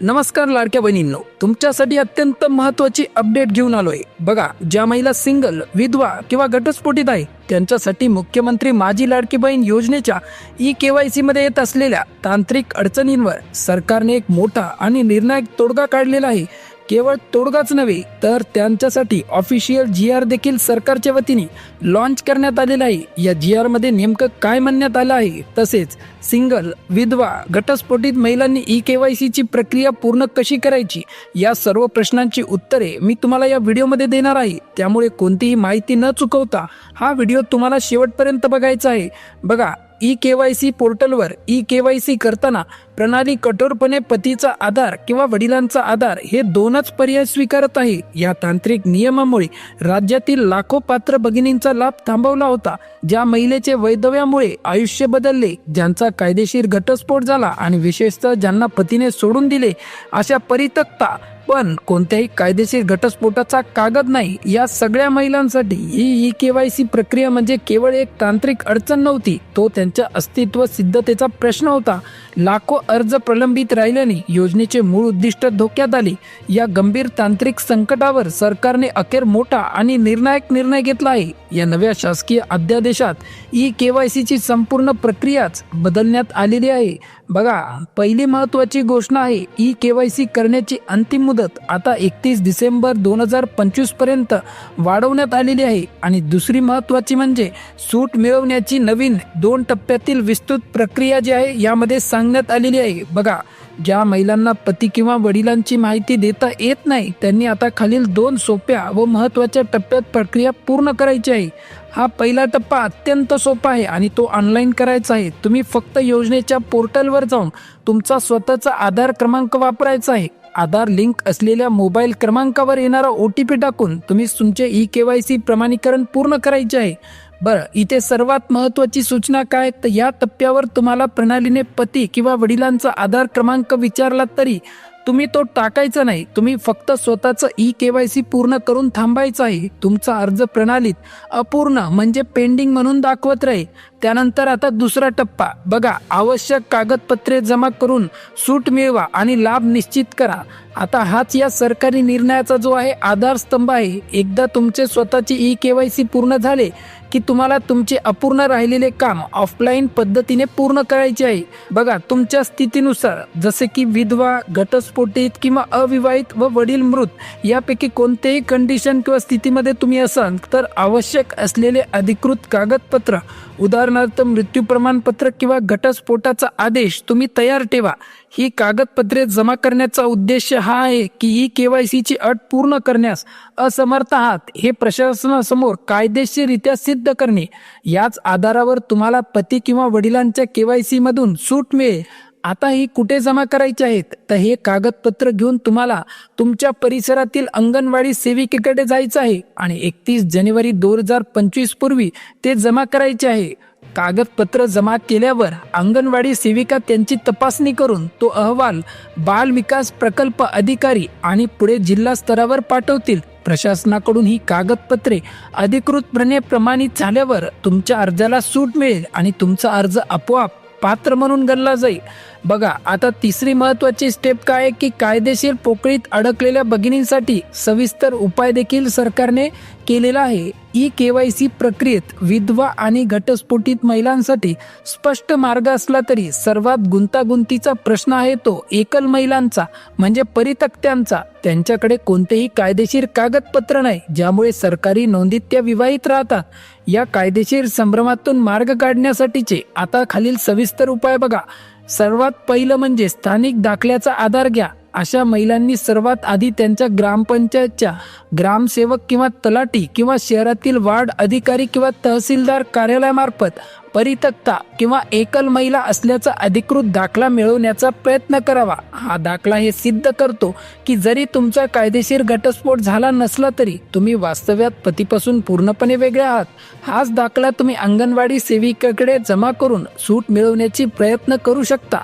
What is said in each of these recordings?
नमस्कार लाडक्या बहिणींनो तुमच्यासाठी अत्यंत महत्वाची अपडेट घेऊन आलोय. बघा ज्या महिला सिंगल विधवा किंवा घटस्फोटित आहे त्यांच्यासाठी मुख्यमंत्री माझी लाडकी बहीण योजनेच्या ई केवायसी मध्ये येत असलेल्या तांत्रिक अडचणींवर सरकारने एक मोठा आणि निर्णायक तोडगा काढलेला आहे. केवळ तोडगाच नव्हे तर त्यांच्यासाठी ऑफिशियल जी आर देखील सरकारच्या वतीने लॉन्च करण्यात आलेला आहे. या जी आरमध्ये नेमकं काय म्हणण्यात आलं आहे? तसेच सिंगल विधवा घटस्फोटित महिलांनी ई के वाय ची प्रक्रिया पूर्ण कशी करायची? या सर्व प्रश्नांची उत्तरे मी तुम्हाला या व्हिडिओमध्ये देणार आहे. त्यामुळे कोणतीही माहिती न चुकवता हा व्हिडिओ तुम्हाला शेवटपर्यंत बघायचा आहे. बघा ई के वाय सी पोर्टलवर ई के वाय सी करताना प्रणाली कठोरपणे पतीचा आधार किंवा वडिलांचा आधार हे दोनच पर्याय स्वीकारत आहे. या तांत्रिक नियमामुळे राज्यातील लाखो पात्र भगिनींचा लाभ थांबवला होता ज्या महिलेचे वैधव्यामुळे आयुष्य बदलले ज्यांचा कायदेशीर घटस्फोट झाला आणि विशेषतः ज्यांना पतीने सोडून दिले अशा परितक्ता पण कोणत्याही कायदेशीर घटस्फोटाचा कागद नाही. या सगळ्या महिलांसाठी ही ई के वाय सी प्रक्रिया म्हणजे केवळ एक तांत्रिक अडचण नव्हती. तो त्यांच्या अस्तित्व सिद्धतेचा प्रश्न होता. लाखो अर्ज प्रलंबित राहिल्याने योजनेचे मूळ उद्दिष्ट धोक्यात आले. या गंभीर तांत्रिक संकटावर सरकारने अखेर मोठा आणि निर्णायक निर्णय घेतला आहे. या नव्या शासकीय अध्यादेशात ई के वाय सीची संपूर्ण प्रक्रियाच बदलण्यात आलेली आहे. बघा पहिली महत्वाची घोषणा आहे ई के वाय सी करण्याची अंतिम मुदत आता एकतीस डिसेंबर दोन हजार पंचवीसपर्यंत वाढवण्यात आलेली आहे. आणि दुसरी महत्वाची म्हणजे सूट मिळवण्याची नवीन दोन टप्प्यातील विस्तृत प्रक्रिया जी आहे यामध्ये सांगण्यात आलेली आहे. बघा ज्या महिलांना पती किंवा वडिलांची माहिती देता येत नाही त्यांनी आता खालील दोन सोप्या व महत्त्वाच्या टप्प्यात प्रक्रिया पूर्ण करायची आहे. हा पहिला टप्पा अत्यंत सोपा आहे आणि तो ऑनलाईन करायचा आहे. तुम्ही फक्त योजनेच्या पोर्टलवर जाऊन तुमचा स्वतःचा आधार क्रमांक वापरायचा आहे. आधार लिंक असलेल्या मोबाईल क्रमांकावर येणारा ओ टी पी टाकून तुम्ही तुमचे ई के वाय सी प्रमाणीकरण पूर्ण करायचे आहे. बरं इथे सर्वात महत्वाची सूचना काय? तर या टप्प्यावर तुम्हाला प्रणालीने पती किंवा वडिलांचा आधार क्रमांक विचारला तरी तुम्ही तो टाकायचा नाही. तुम्ही फक्त स्वतःचं ई के वाय सी पूर्ण करून थांबायचं आहे. तुमचा अर्ज प्रणालीत अपूर्ण म्हणजे पेंडिंग म्हणून दाखवत राहील. त्यानंतर आता दुसरा टप्पा. बघा आवश्यक कागदपत्रे जमा करून सूट मिळवा आणि लाभ निश्चित करा. आता हाच या सरकारी निर्णयाचा जो आहे आधार स्तंभ आहे. एकदा तुमचे स्वतःची ई के वाय सी पूर्ण झाले की तुम्हाला तुमचे अपूर्ण राहिलेले काम ऑफलाईन पद्धतीने पूर्ण करायचे आहे. बघा तुमच्या स्थितीनुसार जसे की विधवा घटस्फोटित किंवा अविवाहित व वडील मृत यापैकी कोणतेही कंडिशन किंवा स्थितीमध्ये तुम्ही असाल तर आवश्यक असलेले अधिकृत कागदपत्र उदाहरणार्थ मृत्यू प्रमाणपत्र किंवा घटस्फोटाचा आदेश तुम्ही तयार ठेवा. ही कागदपत्रे जमा करण्याचा उद्देश हा आहे की ही के वाय सीची अट पूर्ण करण्यास असमर्थ आहात. हे प्रशासनासमोर कायदेशीररित्या सिद्ध करणे. याच आधारावर तुम्हाला पती किंवा वडिलांच्या केवायसी मधून सूट मिळेल. आता ही कुठे जमा करायची आहेत? तर हे कागदपत्र घेऊन तुम्हाला तुमच्या परिसरातील अंगणवाडी सेविकेकडे जायचं आहे आणि एकतीस जानेवारी दोन हजार पंचवीस पूर्वी ते जमा करायचे आहे. कागदपत्र जमा केल्यावर अंगणवाडी सेविका त्यांची तपासणी करून तो अहवाल बाल विकास प्रकल्प अधिकारी आणि पुढे जिल्हा स्तरावर पाठवतील. प्रशासनाकडून ही कागदपत्रे अधिकृतपणे प्रमाणित झाल्यावर तुमच्या अर्जाला सूट मिळेल आणि तुमचा अर्ज आपोआप पात्र म्हणून गणला जाईल बघा आता तिसरी महत्वाची स्टेप काय आहे की कायदेशीर पोकळीत अडकलेल्या भगिनींसाठी सविस्तर उपाय देखील सरकारने केलेला आहे. ई के वाय सी प्रक्रियेत विधवा आणि घटस्फोटित महिलांसाठी स्पष्ट मार्ग असला तरी सर्वात गुंतागुंतीचा प्रश्न आहे तो एकल महिलांचा म्हणजे परितक्त्यांचा त्यांच्याकडे कोणतेही कायदेशीर कागदपत्र नाही ज्यामुळे सरकारी नोंदीत त्या विवाहित राहतात. या कायदेशीर संभ्रमातून मार्ग काढण्यासाठीचे आता खालील सविस्तर उपाय बघा. सर्वात पहिलं म्हणजे स्थानिक दाखल्याचा आधार घ्या. अशा महिलांनी सर्वात आधी त्यांच्या ग्रामपंचायतच्या ग्रामसेवक किंवा तलाठी किंवा शहरातील वार्ड अधिकारी किंवा तहसीलदार कार्यालयामार्फत परितक्ता किंवा एकल महिला असल्याचा अधिकृत दाखला मिळवण्याचा प्रयत्न करावा. हा दाखला हे सिद्ध करतो की जरी तुमचा कायदेशीर घटस्फोट झाला नसला तरी तुम्ही वास्तव्यात पतीपासून पूर्णपणे वेगळे आहात. हाच दाखला तुम्ही अंगणवाडी सेविकेकडे जमा करून सूट मिळवण्याची प्रयत्न करू शकता.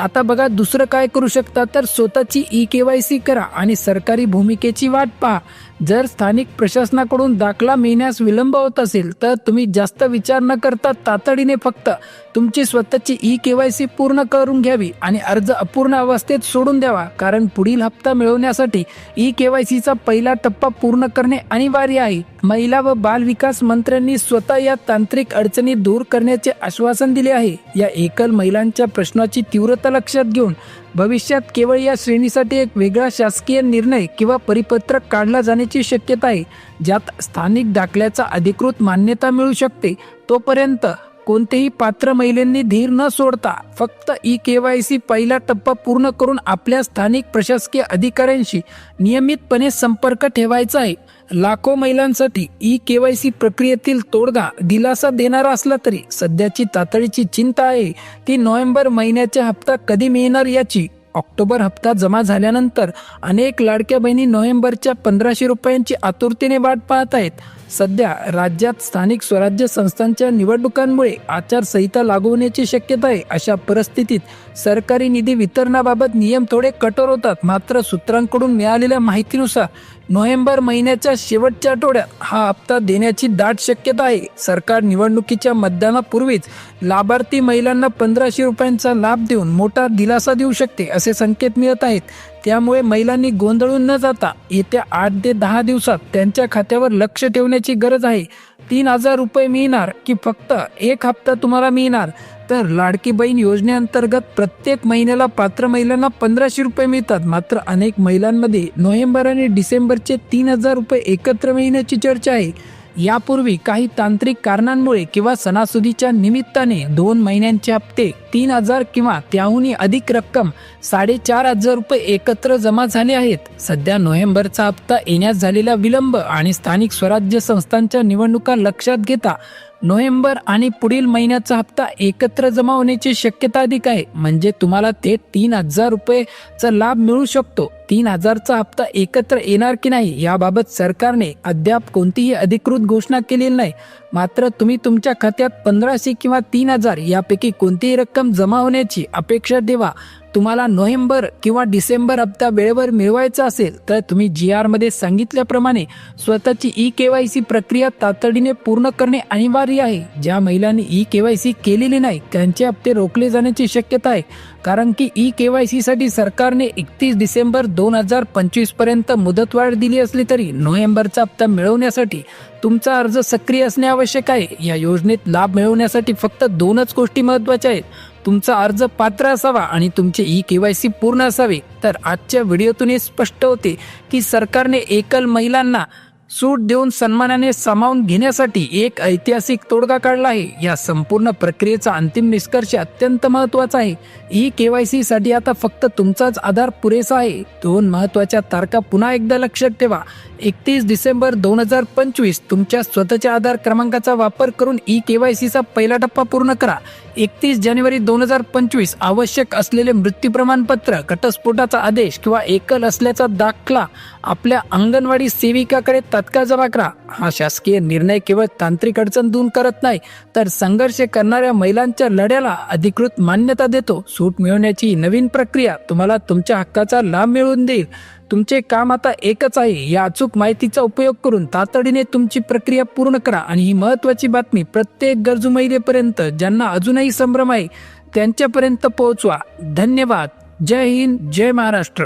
आता बघा दुसरं काय करू शकता तर स्वतःची ई के वाय सी करा आणि सरकारी भूमिकेची वाट पहा. जर स्थानिक प्रशासनाकडून दाखला मिळण्यास विलंब होत असेल तर तुम्ही जास्त विचार न करता तातडीने फक्त तुमची स्वतःची ई के वाय सी पूर्ण करून घ्यावी आणि अर्ज अपूर्ण अवस्थेत सोडून द्यावा. कारण पुढील हप्ता मिळवण्यासाठी ई के वाय सीचा पहिला टप्पा पूर्ण करणे अनिवार्य आहे. महिला व बाल विकास मंत्र्यांनी स्वतः या तांत्रिक अडचणी दूर करण्याचे आश्वासन दिले आहे. या एकल महिलांच्या प्रश्नाची तीव्रता लक्षात घेऊन भविष्यात केवळ या श्रेणीसाठी एक वेगळा शासकीय निर्णय किंवा परिपत्रक काढला जाण्याची शक्यता आहे. ज्यात स्थानिक दाखल्याचा अधिकृत मान्यता मिळू शकते. तोपर्यंत कोणतेही पात्र महिलांनी धीर न सोडता फक्त ई के वाय सी पहिला टप्पा पूर्ण करून आपल्या स्थानिक प्रशासकीय अधिकाऱ्यांशी नियमितपणे संपर्क ठेवायचा आहे. लाखो महिलांसाठी ई के वाय सी प्रक्रियेतील तोडगा दिलासा देणारा असला तरी सध्याची तातडीची चिंता आहे. ती नोव्हेंबर महिन्याचा हप्ता कधी मिळणार याची ऑक्टोबर हप्ता जमा झाल्यानंतर अनेक लाडक्या बहिणी नोव्हेंबरच्या पंधराशे रुपयांची आतुरतेने वाट पाहत आहेत. सध्या राज्यात स्थानिक स्वराज्य संस्थांच्या निवडणुकांमुळे आचारसंहिता लागू होण्याची शक्यता आहे. अशा परिस्थितीत सरकारी निधी वितरणाबाबत नियम थोडे कठोर होतात. मात्र सूत्रांकडून मिळालेल्या माहितीनुसार नोव्हेंबर महिन्याच्या शेवटच्या आठवड्यात हा हप्ता देण्याची दाट शक्यता आहे. सरकार निवडणुकीच्या मतदानापूर्वीच लाभार्थी महिलांना पंधराशे रुपयांचा लाभ देऊन मोठा दिलासा देऊ शकते असे संकेत मिळत आहेत. त्यामुळे महिलांनी गोंधळून न जाता येत्या आठ ते दहा दिवसात त्यांच्या खात्यावर लक्ष ठेवण्याची गरज आहे. तीन हजार रुपये मिळणार की फक्त एक हप्ता तुम्हाला मिळणार? तर लाडकी बहीण योजनेअंतर्गत प्रत्येक महिन्याला पात्र महिलांना पंधराशे रुपये मिळतात. मात्र अनेक महिलांमध्ये नोव्हेंबर आणि डिसेंबरचे तीन हजार रुपये एकत्र मिळण्याची चर्चा आहे. यापूर्वी काही तांत्रिक कारणांमुळे किंवा सणासुदीच्या निमित्ताने दोन महिन्यांचे हप्ते तीन हजार किंवा त्याहूनही अधिक रक्कम साडेचार हजार रुपये एकत्र जमा झाले आहेत. सध्या नोव्हेंबरचा हप्ता येण्यास झालेला विलंब आणि स्थानिक स्वराज्य संस्थांच्या निवडणुका लक्षात घेता नोव्हेंबर आणि पुढील महिन्याचा हप्ता एकत्र जमा होण्याची शक्यता अधिक आहे. म्हणजे तुम्हाला ते तीन हजार रुपयेचा लाभ मिळू शकतो. तीन हजारचा हप्ता एकत्र येणार की नाही याबाबत सरकारने अद्याप कोणतीही अधिकृत घोषणा केलेली नाही. मात्र तुम्ही तुमच्या खात्यात पंधराशे किंवा तीन हजार यापैकी कोणतीही रक्कम जमा होण्याची अपेक्षा देवा तुम्हाला नोव्हेंबर किंवा डिसेंबर हप्ता वेळेवर मिळवायचा असेल तर तुम्ही जी आरमध्ये सांगितल्याप्रमाणे स्वतःची ई के वाय सी प्रक्रिया तातडीने पूर्ण करणे अनिवार्य आहे. ज्या महिलांनी ई के वाय सी केलेली नाही त्यांचे हप्ते रोखले जाण्याची शक्यता आहे. कारण की ई के वाय सीसाठी सरकारने एकतीस डिसेंबर दोन हजार पंचवीसपर्यंत मुदतवाढ दिली असली तरी नोव्हेंबरचा हप्ता मिळवण्यासाठी तुमचा अर्ज सक्रिय असणे आवश्यक आहे. या योजनेत लाभ मिळवण्यासाठी फक्त दोनच गोष्टी महत्त्वाच्या आहेत. तुमचा अर्ज पात्र असावा आणि तुमचे ई के वाय सी पूर्ण असावे तर आजच्या व्हिडिओतून हे स्पष्ट होते की सरकारने एकल महिलांना सूट देऊन सन्मानाने सामावून घेण्यासाठी एक ऐतिहासिक तोडगा काढला आहे. या संपूर्ण प्रक्रियेचा अंतिम निष्कर्ष अत्यंत महत्त्वाचा आहे. ई के वाय सी साठी आता फक्त तुमचाच आधार पुरेसा आहे. दोन महत्त्वाच्या तारखा पुन्हा एकदा लक्षात ठेवा. एकतीस डिसेंबर दोन हजार पंचवीस तुमच्या स्वतःच्या आधार क्रमांकाचा वापर करून ई के वाय सीचा पहिला टप्पा पूर्ण करा. एकतीस जानेवारी दोन हजार पंचवीस आवश्यक असलेले मृत्यू प्रमाणपत्र घटस्फोटाचा आदेश किंवा एकल असल्याचा दाखला आपल्या अंगणवाडी सेविकाकडे तत्काळ जमा करा. हा शासकीय निर्णय केवळ तांत्रिक अडचण दूर करत नाही तर संघर्ष करणाऱ्या महिलांच्या लढ्याला अधिकृत मान्यता देतो. सूट मिळवण्याची ही नवीन प्रक्रिया तुम्हाला तुमच्या हक्काचा लाभ मिळवून देईल. तुमचे काम आता एकच आहे या अचूक माहितीचा उपयोग करून तातडीने तुमची प्रक्रिया पूर्ण करा. आणि ही महत्वाची बातमी प्रत्येक गरजू महिलेपर्यंत ज्यांना अजूनही संभ्रम आहे त्यांच्यापर्यंत पोहोचवा. धन्यवाद. जय हिंद जय महाराष्ट्र.